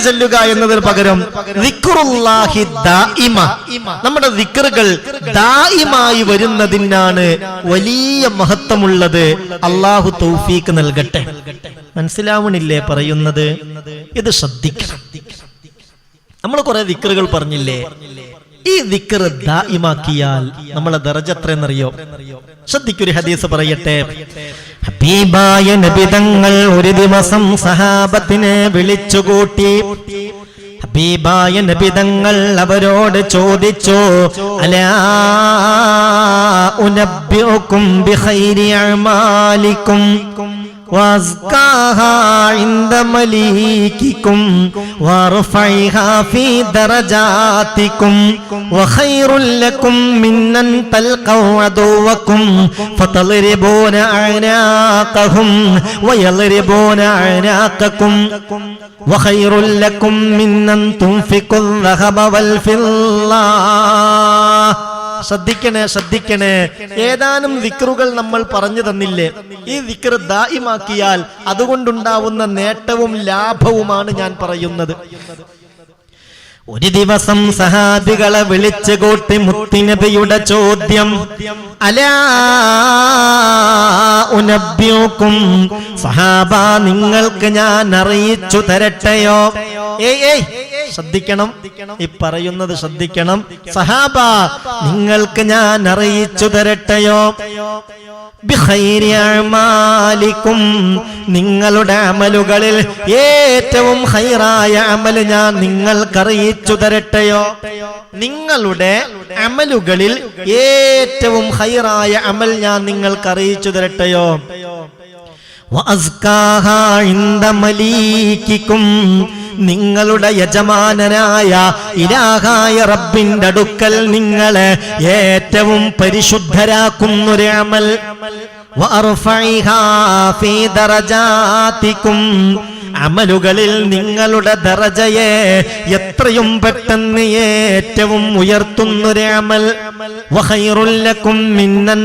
ചെല്ലുക എന്നതിന് പകരം. നമ്മുടെ ദിക്റുകൾ ദായിമായി വരുന്നതിനാണ് വലിയ മഹത്വമുള്ളത്. അള്ളാഹു തൗഫീക്ക് നൽകട്ടെ. മനസ്സിലാവണില്ലേ പറയുന്നത്? ഇത് ശ്രദ്ധിക്കണം. നമ്മൾ കുറെ ദിക്റുകൾ പറഞ്ഞില്ലേ? ഈ ദിക്ർ ദായിമാക്കിയാൽ നമ്മളെ ദറജ എത്രയെന്നറിയോ? ശ്രദ്ധിക്കൊരു ഹദീസ് പറയട്ടെ. ഹബീബായ നബിതങ്ങൾ ഒരു ദിവസം സഹാബത്തിനെ വിളിച്ചുകൂട്ടി. ഹബീബായ നബിതങ്ങൾ അവരോട് ചോദിച്ചു അലാ ഉനബ്യോക്കും ബിഖൈരി അഅമാലിക്കും وأزكاها عند مليككم وارفعها في درجاتكم وخير لكم من أن تلقوا عدوكم فتضربون أعناقهم ويضربون أعناقكم وخير لكم من أن تنفقوا الذهب والفضة ശ്രദ്ധിക്കണേ ശ്രദ്ധിക്കണേ. ഏതാനും വിക്രുകൾ നമ്മൾ പറഞ്ഞു തന്നില്ലേ? ഈ ദിക്ർ ദായിമാക്കിയാൽ അതുകൊണ്ടുണ്ടാവുന്ന നേട്ടവും ലാഭവുമാണ് ഞാൻ പറയുന്നത്. ഒരു ദിവസം സഹാബികളെ വിളിച്ചു കൂട്ടി മുത്തിനബിയുടെ ചോദ്യം. അലാ ഉനബ്യൂക്കും സഹാബ നിങ്ങൾക്ക് ഞാൻ അറിയിച്ചു തരട്ടെയോ? ഏയ് ഏയ് ശ്രദ്ധിക്കണം. ഈ പറയുന്നത് ശ്രദ്ധിക്കണം. സഹാബ നിങ്ങൾക്ക് ഞാൻ അറിയിച്ചു തരട്ടെയോ? അഅമാലിക്കും നിങ്ങളുടെ അമലുകളിൽ ഏറ്റവും ഹൈറായ അമൽ ഞാൻ നിങ്ങൾക്കറിയിച്ചു തരട്ടെയോ? നിങ്ങളുടെ അമലുകളിൽ ഏറ്റവും ഹൈറായ അമൽ ഞാൻ നിങ്ങൾക്ക് നിങ്ങൾക്കറിയിച്ചു തരട്ടെയോ? വഅസ്കാഹ ഇൻദ മലീകിക്കും നിങ്ങളുടെ യജമാനനായ ഇലാഹായ റബ്ബിന്റെ അടുക്കൽ നിങ്ങളെ ഏറ്റവും പരിശുദ്ധരാക്കുന്നൊരു അമലുകളിൽ നിങ്ങളുടെ ദറജയെ എത്രയും പെട്ടെന്ന് ഏറ്റവും ഉയർത്തുന്നൊരു അമൽ. വഹൈറുല്ലക്കും മിന്നൻ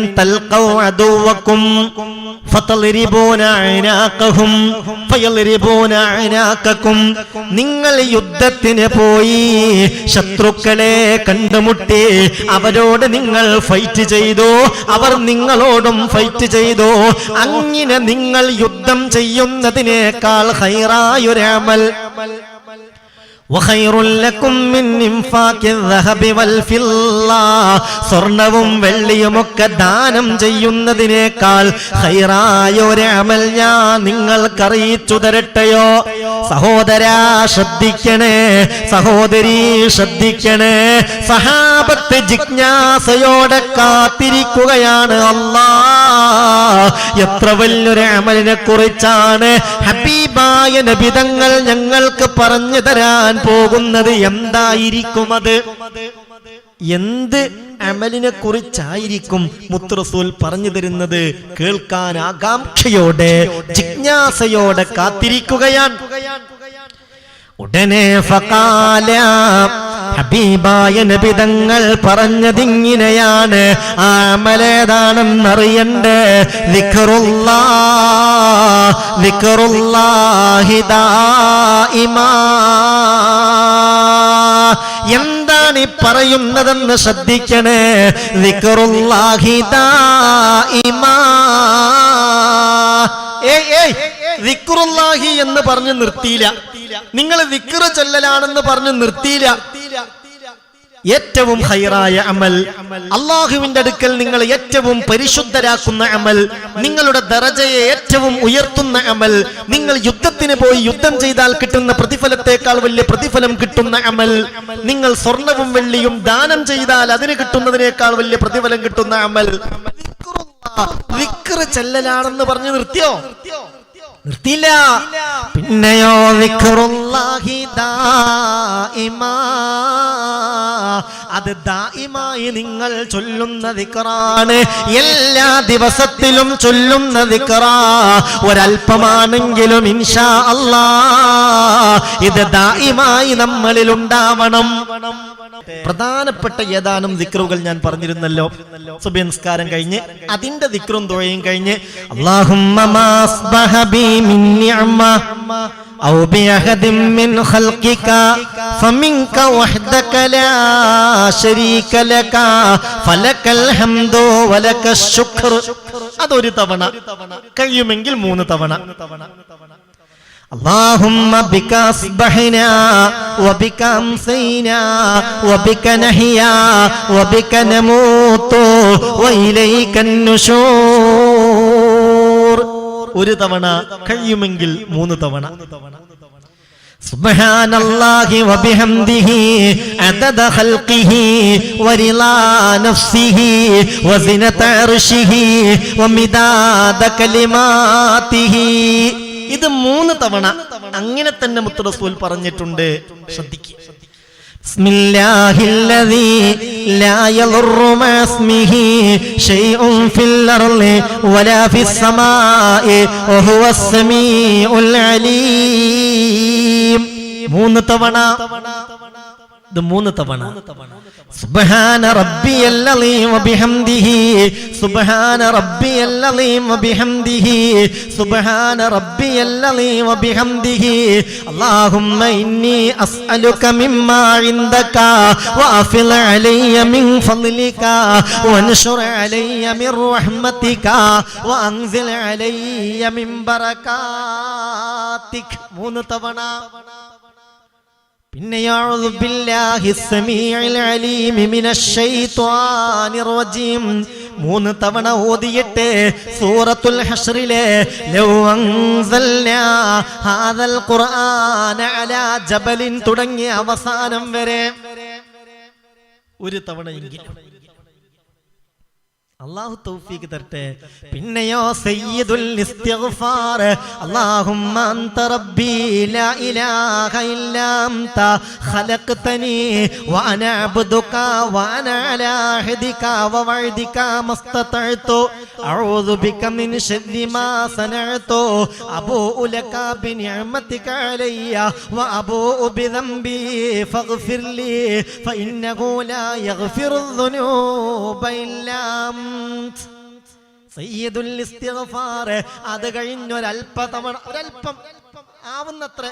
ഫയളിരിബൂന അനാഖക്കും നിങ്ങൾ യുദ്ധത്തിന് പോയി ശത്രുക്കളെ കണ്ടുമുട്ടി അവരോട് നിങ്ങൾ ഫൈറ്റ് ചെയ്തു അവർ നിങ്ങളോടും ഫൈറ്റ് ചെയ്തു. അങ്ങനെ നിങ്ങൾ യുദ്ധം ചെയ്യുന്നതിനേക്കാൾ ഹൈറായൊരമൽ ഖൈറായുരമൽ. സ്വർണവും വെള്ളിയുമൊക്കെ ദാനം ചെയ്യുന്നതിനേക്കാൾ ഹൈറായൊരമൽ ഞാൻ നിങ്ങൾക്കറിയിച്ചു തരട്ടെയോ? സഹോദരാ ശ്രദ്ധിക്കണേ. സഹോദരി ശ്രദ്ധിക്കണേ. സഹാബത്ത് ജിജ്ഞാസയോടെ കാത്തിരിക്കുകയാണ് അല്ല എത്ര വലിയൊരു അമലിനെ കുറിച്ചാണ് ഹബീ ഹബീബായ നബിതങ്ങൾ ഞങ്ങൾക്ക് പറഞ്ഞു തരാൻ പോകുന്നത് എന്തായിരിക്കും അത് എന്ത് അമലിനെ കുറിച്ചായിരിക്കും മുത്തറസൂൽ പറഞ്ഞു തരുന്നത്? കേൾക്കാൻ ആകാംക്ഷയോടെ ജിജ്ഞാസയോടെ കാത്തിരിക്കുകയാണ്. ഉടനെ ഫകാല ഹബീബായ നബിതങ്ങൾ പറഞ്ഞതിങ്ങനെയാണ് ആ അമലേതാണെന്നറിയണ്ടേ വിഖറുല്ലാ വിഖറുല്ലാഹി ദായിമാ എന്താണ് ഈ പറയുന്നതെന്ന് ശ്രദ്ധിക്കണേ? വിക്കറുല്ലാഹിത ഇമാറുല്ലാഹി എന്ന് പറഞ്ഞ് നിർത്തിയില്ല. നിങ്ങൾ വിക്ര ചൊല്ലലാണെന്ന് പറഞ്ഞ് നിർത്തിയില്ല. ഏറ്റവും ഹൈറായ അമൽ. അള്ളാഹുവിന്റെ അടുക്കൽ നിങ്ങൾ ഏറ്റവും പരിശുദ്ധരാക്കുന്ന അമൽ. നിങ്ങളുടെ ദറജയെ ഏറ്റവും ഉയർത്തുന്ന അമൽ. നിങ്ങൾ യുദ്ധത്തിന് പോയി യുദ്ധം ചെയ്താൽ കിട്ടുന്ന പ്രതിഫലത്തെക്കാൾ വലിയ പ്രതിഫലം കിട്ടുന്ന അമൽ. നിങ്ങൾ സ്വർണവും വെള്ളിയും ദാനം ചെയ്താൽ അതിന് കിട്ടുന്നതിനേക്കാൾ വലിയ പ്രതിഫലം കിട്ടുന്ന അമൽ. ചെല്ലലാണെന്ന് പറഞ്ഞു നിർത്തിയോ? നിർത്തിയില്ല. പിന്നെയോ വിക്റുല്ലാഹി ദായിമാ അത് ദായിമായി നിങ്ങൾ ചൊല്ലുന്ന ദിക്കറാണ്. എല്ലാ ദിവസത്തിലും ചൊല്ലുന്ന ദിക്കറാ. ഒരൽപ്പമാണെങ്കിലും ഇൻഷാ അല്ലാ. ഇത് ദായിമായി നമ്മളിൽ ഉണ്ടാവണം. പ്രധാനപ്പെട്ട ഏതാനും ദിക്റുകൾ ഞാൻ പറഞ്ഞിരുന്നല്ലോ. സുബൻസ്കാരം കഴിഞ്ഞ് അതിന്റെ ദിക്റും തുഴയും കഴിഞ്ഞ് അള്ളാഹുമ്മ മാ അസ്ബഹ ബി മിൻ നിഅമ أو بأحد من خلقك فمنك وحدك لا شريك لك فلك الحمد ولك الشكر അതൊരു തവണ കഴിയുമെങ്കിൽ മൂന്ന് തവണ اللهم بك أصبحنا وبك أمسينا وبك نحيا وبك نموت وإليك النشور ഒരു തവണ കഴിയുമെങ്കിൽ മൂന്ന് തവണ سبحان الله وبحمده عدد خلقه ورضا نفسه وزنة عرشه ومداد كلماته ഇത് മൂന്ന് തവണ അങ്ങനെ തന്നെ മുത്ത് റസൂൽ പറഞ്ഞിട്ടുണ്ട് ശ്രദ്ധിക്കുക بسم الله الذي لا يضر مع اسمه شيء في الأرض ولا في السماء وهو السميع العليم മൂന്ന് തവണ ഇത് മൂന്ന് തവണ. സുബ്ഹാന റബ്ബിയൽ അലീം വബിഹംദിഹി. സുബ്ഹാന റബ്ബിയൽ അലീം വബിഹംദിഹി. സുബ്ഹാന റബ്ബിയൽ അലീം വബിഹംദിഹി. അല്ലാഹുമ്മ ഇന്നി അസ്അലുക മിമ്മാ ഇൻദക വഅഫിൽ അലയ്യ മിൻ ഫളിക വൻഷുർ അലയ്യ മിൻ റഹ്മതിക വഅൻസിൽ അലയ്യ മിൻ ബറകാതിക മൂന്ന് തവണ. പിന്നെ മൂന്ന് തവണ ഓതിയിട്ട് സൂറത്തുൽ ഹഷ്റിലെ ജബലിൻ തുടങ്ങിയ അവസാനം വരെ. ഒരു തവണയെങ്കിലും അള്ളാഹു തൗഫീക്ക് തരട്ടെ. പിന്നെയോ സയ്യിദുൽ ഇസ്തിഗ്ഫാർ. അല്ലാഹുമ്മ അൻത റബ്ബി ലാ ഇലാഹ ഇല്ലാ അൻത ഖലഖ്തനി വഅന അബ്ദുക വഅന അലാ അഹദിക വവഅദിക മസ്തതഅതു അഊദു ബിക മിൻ ശർരി മാ സനഅതു അബൂ ലക ബി നിഅമതിക അലയ്യ വഅബൂ ബി ദംബി ഫഗ്ഫിർ ലി ഫഇന്നഹു ലാ യഗ്ഫിറുദ്ദുനൂബ ഇല്ലാ. സയ്യിദുൽ അത് കഴിഞ്ഞൊരൽപ്പ ഒരൽപ്പം ആവുന്നത്ര.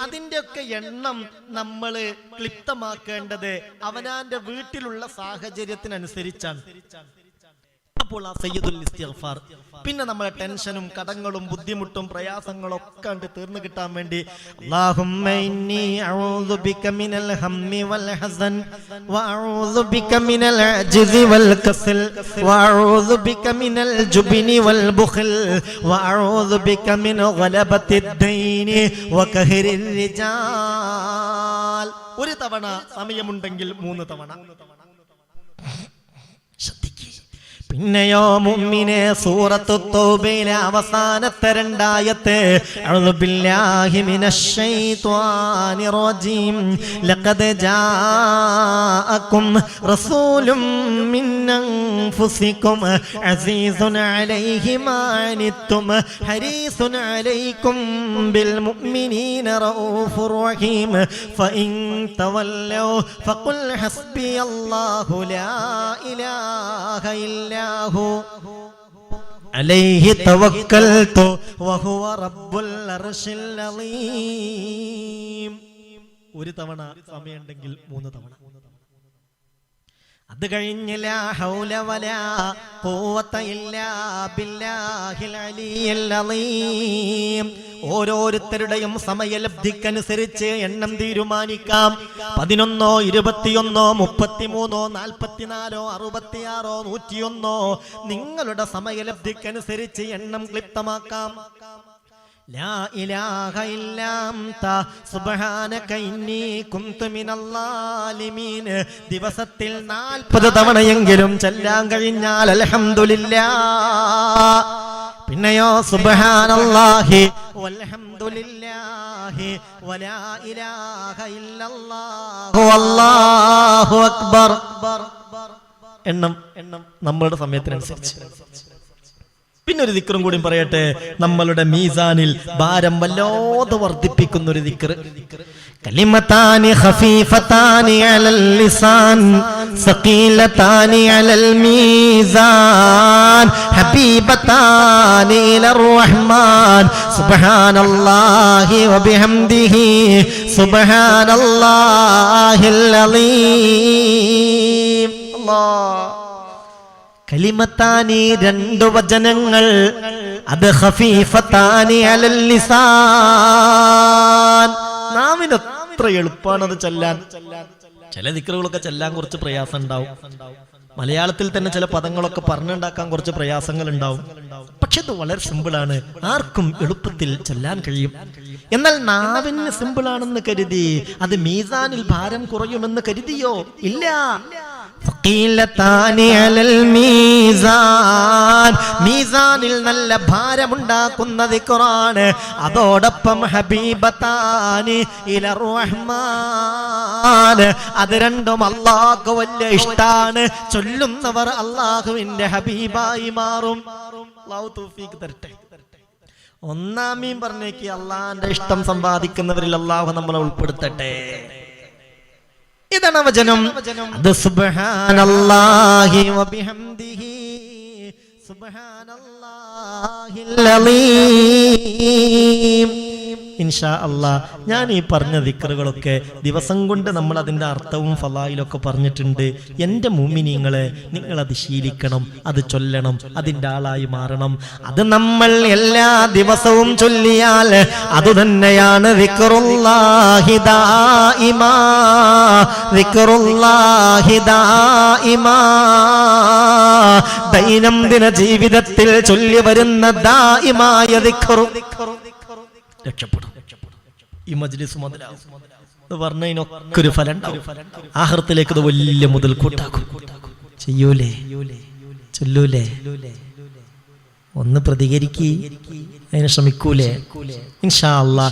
അതിന്റെ ഒക്കെ എണ്ണം നമ്മൾ ക്ലിപ്തമാക്കേണ്ടത് അവനാന്റെ വീട്ടിലുള്ള സാഹചര്യത്തിനനുസരിച്ചാണ്. അപ്പോൾ ആ സയ്യിദുൽ ഇസ്തിഗ്ഫാർ പിന്നെ നമ്മളെ ടെൻഷനും കടങ്ങളും ബുദ്ധിമുട്ടും പ്രയാസങ്ങളും ഒക്കെ കണ്ട് തീർന്നു കിട്ടാൻ വേണ്ടി അല്ലാഹുമ്മ ഇന്നി അഊദു ബിക മിനൽ ഹമ്മി വൽ ഹസൻ വഅഊദു ബിക മിനൽ അജ്സി വൽ കസൽ വഅഊദു ബിക മിനൽ ജുബ്നി വൽ ബുഖൽ വഅഊദു ബിക മിന ഗലബത്തി ദൈനി വകഹരിർ റിജാൽ ഒരു തവണ സമയമുണ്ടെങ്കിൽ മൂന്ന് തവണ ശ്രദ്ധിക്കുക പിന്നെയോ മുമ്മിനെ സൂറത്തു തൗബയിലെ അവസാനത്തെ രണ്ടായത്തെ അഊദു ബില്ലാഹി മിനശ് ശൈത്വാനിർ റജീം ലഖദ് ജാഅക്കും റസൂലും മിൻ അൻഫുസിക്കും അസീസുൻ അലൈഹി മാ അനിത്തും ഹരീസുൻ അലൈക്കും ബിൽ മുഅ്മിനീന റഊഫുർ റഹീം ഫഇൻ തവല്ലൗ ഫഖുൽ ഹസ്ബിയല്ലാഹു ലാ ഇലാഹ ഇല്ലാ عليه توكلت وهو رب العرش العظيم ഒരു തവണ സമയമുണ്ടെങ്കിൽ മൂന്ന് തവണ അത് കഴിഞ്ഞ് ലാ ഹൗല വലാ ഖുവത ഇല്ലാ ബില്ലാഹിൽ അലിയിൽ അലീം ഓരോരുത്തരുടെയും സമയലബ്ധിക്കനുസരിച്ച് എണ്ണം തീരുമാനിക്കാം. പതിനൊന്നോ ഇരുപത്തിയൊന്നോ മുപ്പത്തിമൂന്നോ നാൽപ്പത്തിനാലോ അറുപത്തിയാറോ നൂറ്റിയൊന്നോ. നിങ്ങളുടെ സമയലബ്ധിക്കനുസരിച്ച് എണ്ണം ക്ലിപ്തമാക്കാം. ദിവസത്തിൽ 40 തവണയെങ്കിലും ചെല്ലാൻ കഴിഞ്ഞാൽ അൽഹംദുലില്ലാ. പിന്നെയോ സുബ്ഹാനല്ലാഹി വൽഹംദുലില്ലാഹി വലാ ഇലാഹ ഇല്ലല്ലാഹു അല്ലാഹു അക്ബർ. എണ്ണം എണ്ണം നമ്മളുടെ സമയത്തിനനുസരിച്ച്. പിന്നെ ഒരു ദിക്റും കൂടി പറയട്ടെ. നമ്മളുടെ മീസാനിൽ ഭാരം വല്ലാതെ വർദ്ധിപ്പിക്കുന്ന ഒരു ദിക്റ്. കലിമത്താനി അലൽ ലിസാൻ അലൽ മീസാൻ റഹ്മാൻ. സുബ്ഹാനല്ലാഹി വബിഹംദിഹി സുബ്ഹാനല്ലാഹിൽ അലീം. അല്ലാഹ്. കലിമത്താനി രണ്ടു വചനങ്ങൾ അത് ഹഫീഫത്താനി അലൽ ലിസാൻ. എളുപ്പമാണത് ചെല്ലാൻ. ചില നിക്കറുകളൊക്കെ ചെല്ലാൻ കുറച്ച് പ്രയാസം ഉണ്ടാവും മലയാളത്തിൽ തന്നെ ചില പദങ്ങളൊക്കെ പറഞ്ഞുണ്ടാക്കാൻ കുറച്ച് പ്രയാസങ്ങൾ ഉണ്ടാവും പക്ഷെ ഇത് വളരെ സിമ്പിളാണ്. ആർക്കും എളുപ്പത്തിൽ ചെല്ലാൻ കഴിയും. എന്നാൽ നാവിന് സിമ്പിളാണെന്ന് കരുതി അത് മീസാനിൽ ഭാരം കുറയുമെന്ന് കരുതിയോ? ഇല്ല. മീസാനിൽ നല്ല ഭാരമുണ്ടാക്കുന്ന ദിക്റാണ് അതോടൊപ്പം ഹബീബത്താനി അത് രണ്ടും അള്ളാഹു വലിയ ഇഷ്ടാണ്. ചൊല്ലുന്നവർ അള്ളാഹുവിന്റെ ഹബീബായി മാറും. തരട്ടെ. ഒന്നാമീം പറഞ്ഞേക്ക് അള്ളാന്റെ ഇഷ്ടം സമ്പാദിക്കുന്നവരിൽ അള്ളാഹു നമ്മളെ ഉൾപ്പെടുത്തട്ടെ. ഇതാണ് വചനം. അത് സുബ്ഹാനല്ലാഹി വബിഹംദിഹി. സുബ്ഹാനല്ലാഹിൽ അലീം. ഇൻഷാ അല്ലാ. ഞാൻ ഈ പറഞ്ഞ ദിക്കറുകളൊക്കെ ദിവസം കൊണ്ട് നമ്മൾ അതിന്റെ അർത്ഥവും ഫലായിലൊക്കെ പറഞ്ഞിട്ടുണ്ട്. എന്റെ നിങ്ങൾ അത് ശീലിക്കണം അത് ചൊല്ലണം അതിന്റെ ആളായി മാറണം. അത് നമ്മൾ എല്ലാ ദിവസവും ചൊല്ലിയാൽ അത് തന്നെയാണ് ദൈനംദിന ജീവിതത്തിൽ ചൊല്ലി വരുന്ന ദായിമായ ദിക്റു രക്ഷപ്പെടും. ഈ മജ്ലിസ് മുതലാവും. ഇത് പറഞ്ഞതിനൊക്കെ ഒരു ഫലം ആഹൃത്തിലേക്ക് വലിയ മുതൽ കൂട്ടാക്കും ചെയ്യൂലേ? ചൊല്ലൂലേ? ഒന്ന് പ്രതികരിക്ക് അതിന് ശ്രമിക്കൂലേ? ഇൻഷാ അല്ലാ